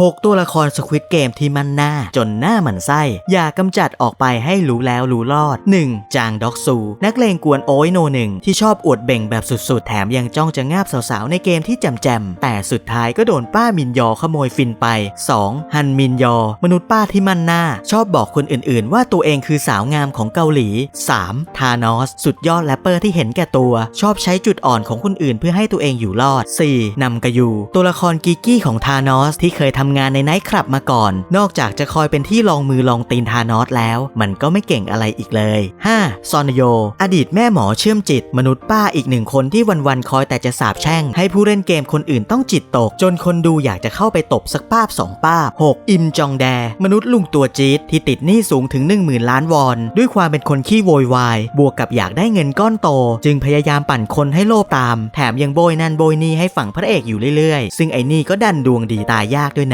6 ตัวละครสควิตเกมที่มันหน้า จนหน้าหมันไส้ อย่ากำจัดออกไปให้รู้แล้วรู้รอด 1. จางด็อกซู นักเลงกวนโอ้ยโนหนึ่งที่ชอบอวดเบ่งแบบสุดๆ แถมยังจ้องจะงาบสาวๆ ในเกมที่แจมๆ แต่สุดท้ายก็โดนป้ามินยอขโมยฟินไป 2. ฮันมินยอ มนุษย์ป้าที่มันหน้า ชอบบอกคนอื่นๆ ว่าตัวเองคือสาวงามของเกาหลี 3. ทานอส สุดยอดแรปเปอร์ที่เห็นแก่ตัว ชอบใช้จุดอ่อนของคนอื่นเพื่อให้ตัวเองอยู่รอด 4. นำกยูตัวละครกิกกี้ของทานอสที่เคยทำงานในไนท์คลับมาก่อน นอกจากจะคอยเป็นที่ลองมือลองตีนทานอสแล้ว มันก็ไม่เก่งอะไรอีกเลย 5. ซอนโย อดีตแม่หมอเชื่อมจิต มนุษย์ป้าอีกหนึ่งคนที่วันๆคอยแต่จะสาบแช่ง ให้ผู้เล่นเกมคนอื่นต้องจิตตก จนคนดูอยากจะเข้าไปตบสักป้าบสองป้าบ 6. อิมจองแด มนุษย์ลุงตัวจี๊ดที่ติดหนี้สูงถึง 1 0,000 ล้านวอน ด้วยความเป็นคนขี้โวยวาย บวกกับอยากได้เงินก้อนโต จึงพยายามปั่นคนให้โลภตาม แถมยังโบยนั่นโบยนี่ให้ฝั่งพระเอกอยู่เรื่อยๆ ซึ่งไอ้นี่ก็ดันดวงดีตายยากด้วยนะ